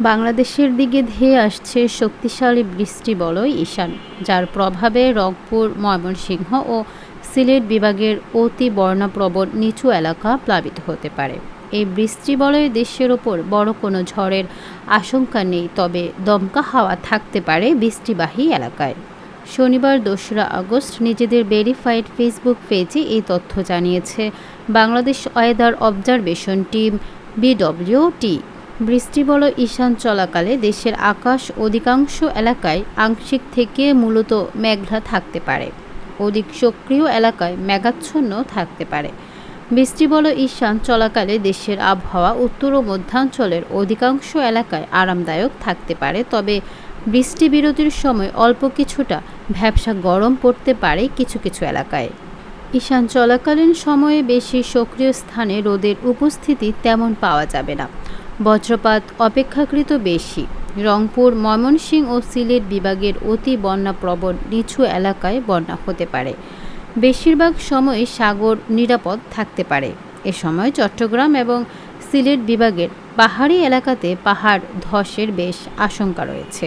বাংলাদেশের দিকে ধেয়ে আসছে শক্তিশালী বৃষ্টি বলয় ঈশান, যার প্রভাবে রংপুর, ময়মনসিংহ ও সিলেট বিভাগের অতি বর্ণাপ্রবণ নিচু এলাকা প্লাবিত হতে পারে। এই বৃষ্টি বলয়ে দেশের ওপর বড় কোনো ঝড়ের আশঙ্কা নেই, তবে দমকা হাওয়া থাকতে পারে বৃষ্টিবাহী এলাকায়। শনিবার দোসরা আগস্ট নিজেদের ভেরিফাইড ফেসবুক পেজে এই তথ্য জানিয়েছে Bangladesh weather observation team BWT. বৃষ্টিবল ঈশান চলাকালে দেশের আকাশ অধিকাংশ এলাকায় আংশিক থেকে মূলত মেঘলা থাকতে পারে। অধিক সক্রিয় এলাকায় মেঘাচ্ছন্ন থাকতে পারে। বৃষ্টিবল ঈশান চলাকালে দেশের আবহাওয়া উত্তর ও মধ্যাঞ্চলের অধিকাংশ এলাকায় আরামদায়ক থাকতে পারে, তবে বৃষ্টি বিরতির সময় অল্প কিছুটা ভ্যাবসা গরম পড়তে পারে কিছু কিছু এলাকায়। ঈশান চলাকালীন সময়ে বেশি সক্রিয় স্থানে রোদের উপস্থিতি তেমন পাওয়া যাবে না। বজ্রপাত অপেক্ষাকৃত বেশি। রংপুর ময়মনসিং ও সিলেট বিভাগের অতি বন্যাপ্রবণ নিচু এলাকায় বন্যা হতে পারে। বেশিরভাগ সময় সাগর নিরাপদ থাকতে পারে। এ সময় চট্টগ্রাম এবং সিলেট বিভাগের পাহাড়ি এলাকাতে পাহাড় ধসের বেশ আশঙ্কা রয়েছে।